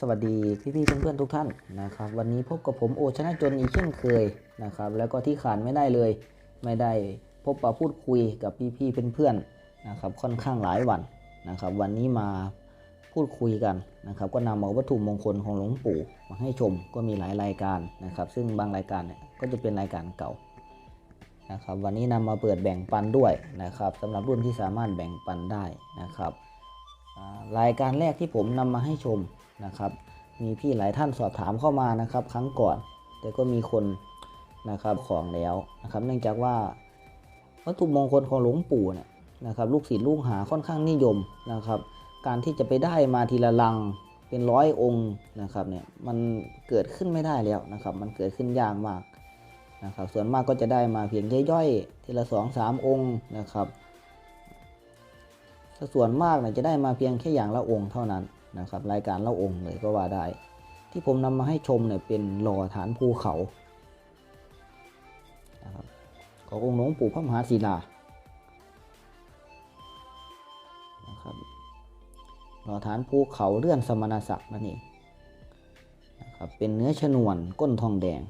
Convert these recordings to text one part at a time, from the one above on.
สวัสดีพี่ๆเพื่อนๆทุกท่านนะครับวันนี้พบกับผมโอชนะจนอีกเช่นเคยนะครับแล้วก็ที่ขาดไม่ได้เลย ไม่ได้พบปะพูดคุยกับพี่ๆเพื่อนๆนะครับค่อนข้างหลายวันนะครับวันนี้มาพูดคุยกันนะครับก็นำเอาวัตถุมงคลของหลวงปู่มาให้ชมก็มีหลายรายการนะครับ ซึ่งบางรายการเนี่ยก็จะเป็นรายการเก่านะครับวันนี้นำมาเปิดแบ่งปันด้วยนะครับสำหรับรุ่นที่สามารถแบ่งปันได้นะครับ รายการแรกที่ผมนำมาให้ชมนะครับ มีพี่หลายท่านสอบถามเข้ามานะครับ ครั้งก่อน แต่ก็มีคนนะครับของแล้วนะครับ เนื่องจากว่าวัตถุมงคลของหลวงปู่เนี่ยนะครับ ลูกศิษย์ลูกหาค่อนข้างนิยมนะครับ การที่จะไปได้มาทีละลังเป็นร้อยองค์นะครับเนี่ยมันเกิดขึ้นไม่ได้แล้วนะครับ มันเกิดขึ้นยากมากนะครับ ส่วนมากก็จะได้มาเพียงย่อยๆทีละสองสามองค์นะครับ ถ้าส่วนมากเนี่ยจะได้มาเพียงแค่อย่างละองค์เท่านั้นนะครับ รายการละองค์เลยก็ว่าได้ ที่ผมนำมาให้ชมเนี่ยเป็นหล่อฐานภูเขานะครับขององค์หลวงปู่พระมหาศิลานะครับหล่อฐานภูเขาเลื่อนสมณศักดิ์นั่นเองนะครับเป็นเนื้อชนวนก้นทองแดง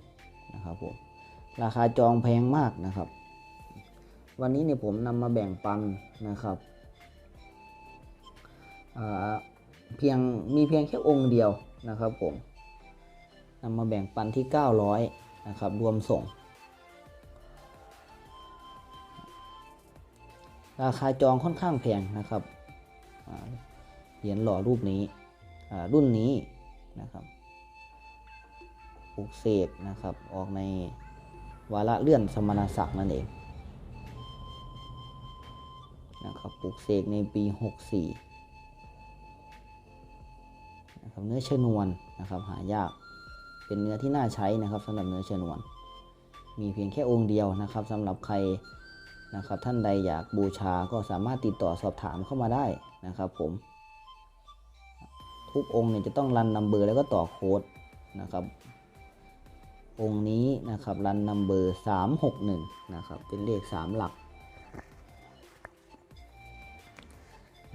นะครับผมราคาจองแพงมากนะครับ วันนี้เนี่ยผมนำมาแบ่งปันนะครับ เพียงมีเพียงแค่องค์เดียวนะครับผมนำมาแบ่งปันที่ 900นะครับรวมส่ง ราคาจองค่อนข้างแพงนะครับเหรียญหล่อรูปนี้รุ่นนี้นะครับปลูกเสกนะครับออกในวาระเลื่อนสมณศักดิ์นั่นเองนะครับปลูกเสกในปี 64 นะครับเนื้อชนวนนะครับหายากเป็นเนื้อที่น่าใช้นะครับสำหรับเนื้อชนวน มีเพียงแค่องค์เดียวนะครับสำหรับใครนะครับท่านใดอยากบูชาก็สามารถติดต่อสอบถามเข้ามาได้นะครับผม ทุกองค์เนี่ยจะต้องรันนัมเบอร์แล้วก็ต่อโค้ดนะครับ องค์นี้นะครับรันนัมเบอร์361นะครับเป็นเลข 3 หลัก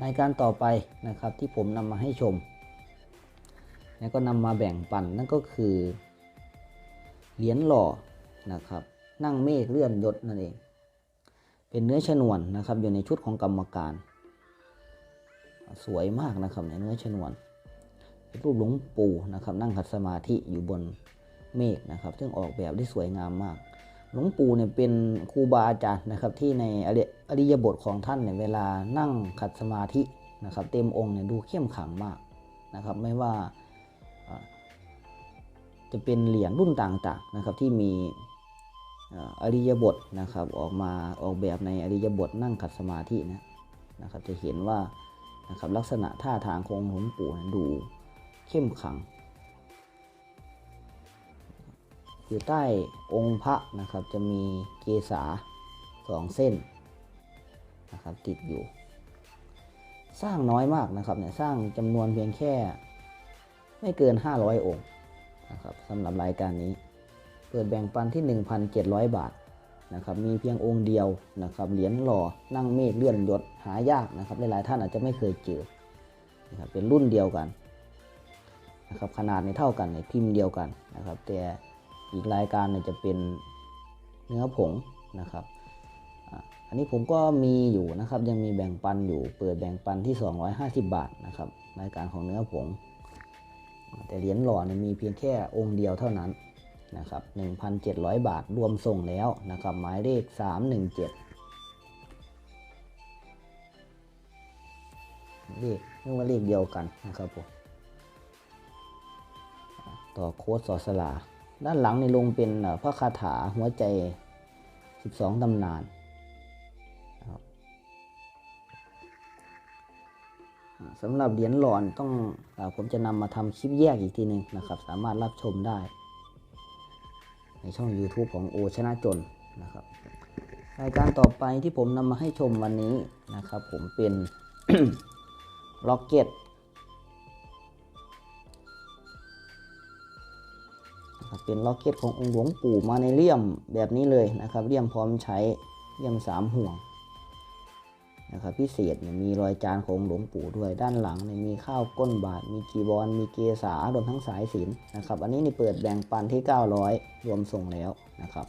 รายการต่อไปนะครับที่ผมนำมาให้ชม แล้วก็นำมาแบ่งปันนั่นก็คือเหรียญหล่อนะครับ นั่งเมฆเลื่อนยศนั่นเอง เป็นเนื้อชนวนนะครับ อยู่ในชุดของกรรมการ สวยมากนะครับในเนื้อชนวนเป็นรูปหลวงปู่นะครับ นั่งขัดสมาธิอยู่บนเมฆนะครับ ซึ่งออกแบบได้สวยงามมากหลวงปู่เนี่ยเป็นครูบาอาจารย์นะครับ ที่ในอริยบทของท่านเนี่ยเวลานั่งขัดสมาธินะครับ เต็มองค์เนี่ยดูเข้มขังมากนะครับ ไม่ว่า จะเป็นเหรียญรุ่นต่างๆนะครับที่มีอริยบทนะครับออกมาออกแบบในอริยบทนั่งขัดสมาธินะนะครับจะเห็นว่านะครับลักษณะท่าทางของหลวงปู่นั้นดูเข้มขัง อยู่ใต้องค์พระนะครับจะมีเกษาสองเส้นนะครับติดอยู่ สร้างน้อยมากนะครับเนี่ยสร้างจำนวนเพียงแค่ ไม่เกิน 500 องค์นะครับสำหรับรายการนี้ เปิดแบ่งปันที่ 1,700 บาทนะครับมีเพียงองค์เดียวนะครับเหรียญหล่อนั่งเมฆเลื่อนยศหายากนะครับหลายๆท่านอาจจะไม่เคยเจอนะครับเป็นรุ่นเดียวกันนะครับขนาดในเท่ากันในพิมพ์เดียวกันนะครับ แต่อีกรายการเนี่ยจะเป็นเนื้อผงนะครับอันนี้ผมก็มีอยู่นะครับยังมีแบ่งปันอยู่เปิดแบ่งปันที่ 250 บาทนะครับรายการของเนื้อผง แต่เหรียญหล่อเนี่ยมีเพียงแค่องค์เดียวเท่านั้นนะครับ1,700 บาทรวมส่งแล้วนะครับหมายเลข 317เลขเรียกว่าเลขเดียวกันนะครับผมต่อโค้ดสอสลา ด้านหลังในลงเป็นพระคาถาหัวใจ 12 ตำนาน สำหรับเหรียญหลอนต้องอผมจะนำมาทำคลิปแยกอีกทีหนึ่งนะครับ สามารถรับชมได้ ในช่อง YouTube ของโอชนะจนนะครับรายการต่อไปที่ผมนำมาให้ชมวันนี้นะครับ ผมเป็นล็อกเก็ตเป็นล็อกเก็ตขององค์หลวงปู่มาในเลี่ยมแบบนี้เลยนะครับเลี่ยมพร้อมใช้เลี่ยมสามห่วง นะครับพิเศษเนี่ยมีรอยจานของหลวงปู่ด้วยด้านหลังเนี่ยมีข้าวก้นบาท มีจีวร มีเกษารวมทั้งสายสิญจนะครับ อันนี้นี่เปิดแบ่งปันที่ 900 รวมส่งแล้วนะครับ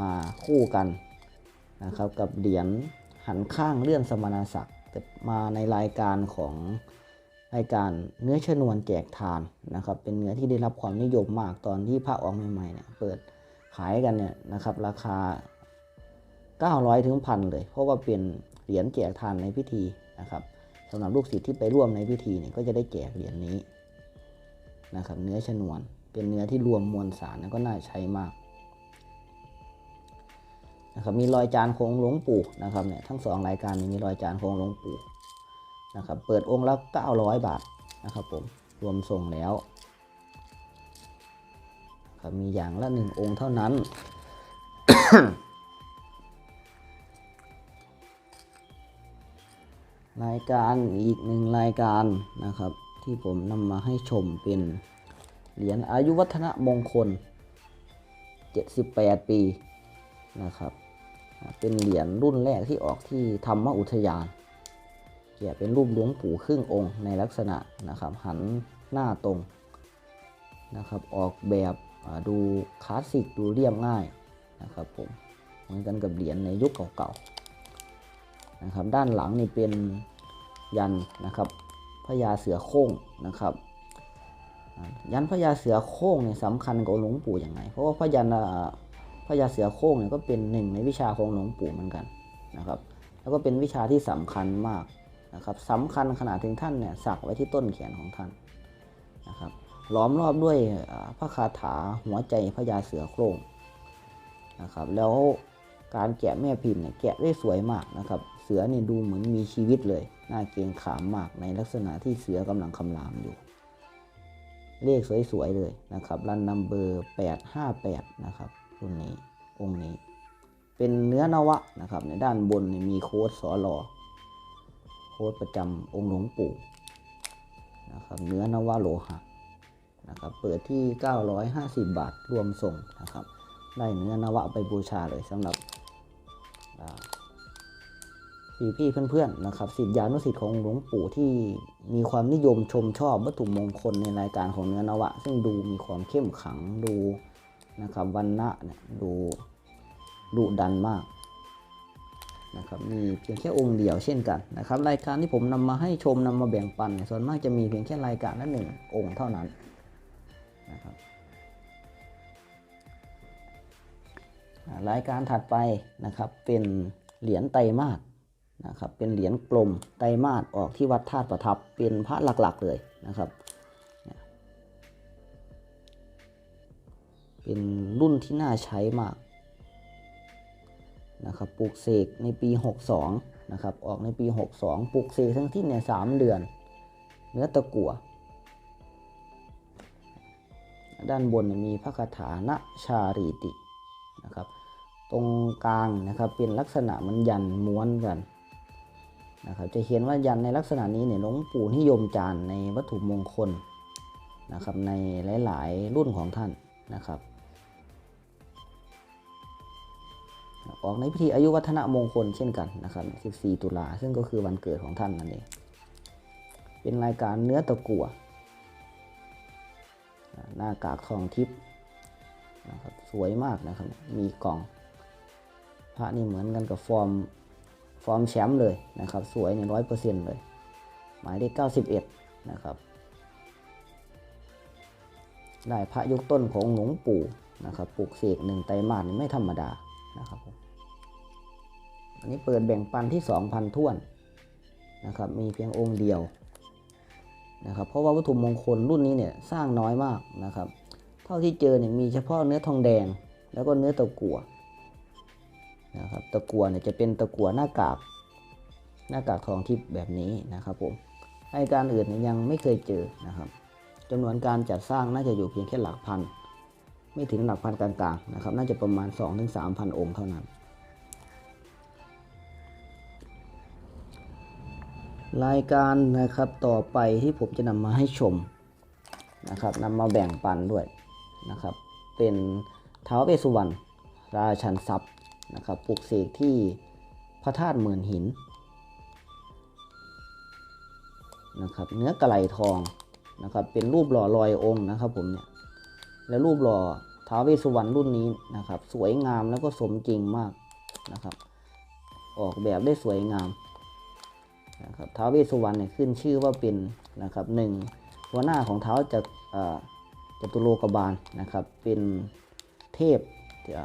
มาคู่กันนะครับกับเหรียญหันข้างเลื่อนสมณศักดิ์มาในรายการของรายการเนื้อชนวนแจกทานนะครับ เป็นเนื้อที่ได้รับความนิยมมากตอนที่พระออกใหม่ๆเนี่ยเปิดขายกันเนี่ยนะครับราคา 900 ถึงพันเลย เพราะว่าเป็นเหรียญแจกทานในพิธีนะครับสำหรับลูกศิษย์ที่ไปร่วมในพิธีเนี่ยก็จะได้แจกเหรียญนี้นะครับเนื้อชนวน เป็นเนื้อที่รวมมวลสารแล้วก็น่าใช้มากนะครับมีรอยจานโค้งหลวงปู่นะครับเนี่ยทั้งสองรายการนี้มีรอยจานโค้งหลวงปู่นะครับเปิดองค์ละ900 บาทนะครับผมรวมส่งแล้วครับมีอย่างละหนึ่งองค์เท่านั้น รายการอีกหนึ่งรายการนะครับ ที่ผมนำมาให้ชมเป็นเหรียญอายุวัฒนมงคล 78 ปีนะครับ เป็นเหรียญรุ่นแรกที่ออกที่ธรรมอุทยานแกะเป็นรูปหลวงปู่ครึ่งองค์ในลักษณะนะครับ หันหน้าตรงนะครับ ออกแบบดูคลาสสิกดูเรียบง่ายนะครับผมเหมือนกันกับเหรียญในยุคเก่าๆ นะครับ ด้านหลังนี่เป็นยันนะครับพญาเสือโครงนะครับ ยันพญาเสือโครงเนี่ยสำคัญกับหลวงปู่ยังไง เพราะว่าพยันพญาเสือโครงเนี่ยก็เป็นหนึ่งในวิชาของหลวงปู่เหมือนกันนะครับ แล้วก็เป็นวิชาที่สำคัญมากนะครับสำคัญขนาดถึงท่านเนี่ยสักไว้ที่ต้นแขนของท่านนะครับล้อมรอบด้วยพระคาถาหัวใจพญาเสือโคร่งนะครับ แล้วการแกะแม่พิมพ์เนี่ยแกะได้สวยมากนะครับ สือเนี่ยดูเหมือนมีชีวิตเลยน่าเกรงขามมากในลักษณะที่เสือกำลังคำรามอยู่ เลขสวยๆเลยนะครับรันนัมเบอร์ 858 นะครับรุ่นนี้องค์นี้ เป็นเนื้อนวะนะครับ ในด้านบนเนี่ยมีโค้ดสอลอโค้ดประจำองค์หลวงปู่นะครับเนื้อนวะโลหะนะครับเปิดที่ 950 บาทรวมส่งนะครับ ได้เนื้อนวะไปบูชาเลยสำหรับ พี่พี่เพื่อนๆนะครับสิทธิานุสิทธิ์ของหลวงปู่ที่มีความนิยมชมชอบวัตถุมงคลในรายการของเนื้อนวะ ซึ่งดูมีความเข้มขังดูนะครับวันณะเนี่ยดูดุดันมากนะครับมีเพียงแค่องค์เดียวเช่นกันนะครับรายการที่ผมนำมาให้ชมนำมาแบ่งปันเนี่ยส่วนมากจะมีเพียงแค่รายการละหนึ่งองค์เท่านั้นนะครับรายการถัดไปนะครับเป็นเหรียญไตรมาส นะครับเป็นเหรียญกลมไตรมาสออกที่วัดธาตุประทับเป็นพระหลักๆเลยนะครับเป็นรุ่นที่น่าใช้มากนะครับปลูกเสกในปี 62นะครับออกในปี 62ปลูกเสกทั้งที่เนี่ยสามเดือน เนื้อตะกั่วด้านบนมีพระคาถานะชารีตินะครับตรงกลางนะครับเป็นลักษณะมันยันม้วนกัน นะครับจะเห็นว่ายันในลักษณะนี้เนี่ยหลวงปู่นิยมจานในวัตถุมงคลนะครับในหลาย ๆ รุ่นของท่านนะครับออกในพิธีอายุวัฒนมงคลเช่นกันนะครับ 14 ตุลา ซึ่งก็คือวันเกิดของท่านนั่นเอง เป็นรายการเนื้อตะกั่วอ่าหน้ากากทองทิพย์นะครับ สวยมากนะครับ มีกล่อง พระนี่เหมือนกันกับฟอร์ม ฟอร์มแชมป์เลยนะครับ สวยเนี่ยร้อยเปอร์เซ็นต์เลย หมายเลขเก้าสิบเอ็ดนะครับ ได้พระยกต้นของหลวงปู่นะครับปลูกเสกหนึ่งไตรมาสนี่ไม่ธรรมดานะครับอันนี้เปิดแบ่งปันที่ 2,000ท้วนนะครับ มีเพียงองค์เดียวนะครับ เพราะว่าวัตถุมงคลรุ่นนี้เนี่ยสร้างน้อยมากนะครับ เท่าที่เจอเนี่ยมีเฉพาะเนื้อทองแดง แล้วก็เนื้อตะกั่ว นะครับตะกั่วเนี่ยจะเป็นตะกั่วหน้ากากหน้ากากทองทิพย์แบบนี้นะครับผมรายการอื่นยังไม่เคยเจอนะครับจำนวนการจัดสร้างน่าจะอยู่เพียงแค่หลักพัน ไม่ถึงหลักพันกลางๆนะครับน่าจะประมาณ 2-3,000 องค์เท่านั้น รายการนะครับต่อไปที่ผมจะนำมาให้ชมนะครับนำมาแบ่งปันด้วยนะครับเป็นท้าวเวสสุวรรณราชันทรัพย์ นะครับปลุกเสกที่พระธาตุหมื่นหินนะครับเนื้อกระไหลทองนะครับเป็นรูปหล่อลอยองค์นะครับผมเนี่ยและรูปหล่อท้าวเวสสุวรรณรุ่นนี้นะครับ สวยงามแล้วก็สมจริงมากนะครับ ออกแบบได้สวยงามนะครับท้าวเวสสุวรรณเนี่ยขึ้นชื่อว่าเป็นนะครับหนึ่งหัวหน้าของเท้าจะอ่อจตุโลกบาลนะครับ เป็นเทพ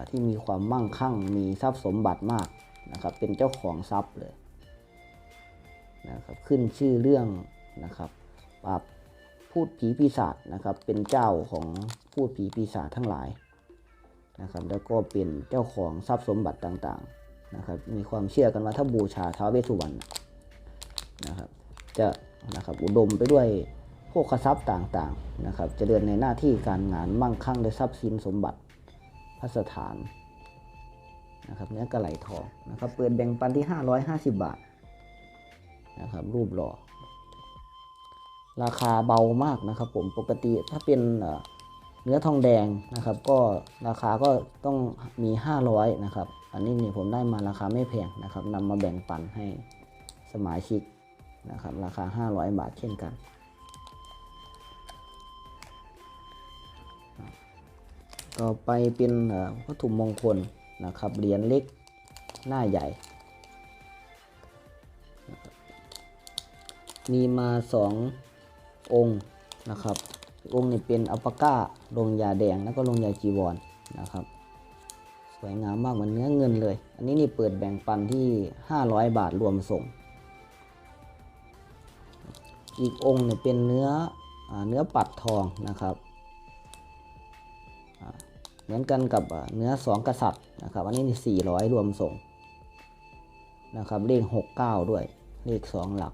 ที่มีความมั่งคั่ง มีทรัพย์สมบัติมากนะครับ เป็นเจ้าของทรัพย์เลยนะครับ ขึ้นชื่อเรื่องนะครับปราบพูดผีปีศาจนะครับ เป็นเจ้าของพูดผีปีศาจทั้งหลายนะครับ แล้วก็เป็นเจ้าของทรัพย์สมบัติต่างๆนะครับ มีความเชื่อกันว่าถ้าบูชาท้าวเวสสุวรรณนะครับ จะนะครับอุดมไปด้วยพวกทรัพย์ต่างๆนะครับ จะเดินในหน้าที่การงานมั่งคั่งด้วยทรัพย์สินสมบัติ พระสถานนะครับเนื้อกระไหลทองนะครับเปิดแบ่งปันที่ 550 บาทนะครับรูปหล่อราคาเบามากนะครับ ผมปกติถ้าเป็นเอ่อเนื้อทองแดงนะครับ ก็ราคาก็ต้องมี 500 นะครับ อันนี้นี่ผมได้มาราคาไม่แพงนะครับนำมาแบ่งปันให้สมาชิกนะครับ ราคา 500 บาทเช่นกัน ต่อไปเป็นวัตถุมงคลนะครับเหรียญเล็กหน้าใหญ่ มีมาสององค์นะครับ องค์นี้เป็นอัปปาก้าลงยาแดงแล้วก็ลงยาจีวรนะครับ สวยงามมากเหมือนเนื้อเงินเลย อันนี้นี่เปิดแบ่งปันที่ 500 บาทรวมส่ง อีกองค์เนี่ยเป็นเนื้ออเนื้อปัดทองนะครับ เหมือนกันกับเนื้อสองกษัตริย์นะครับอันนี้นี่400 รวมส่งนะครับเลข 69 ด้วยเลข 2 หลัก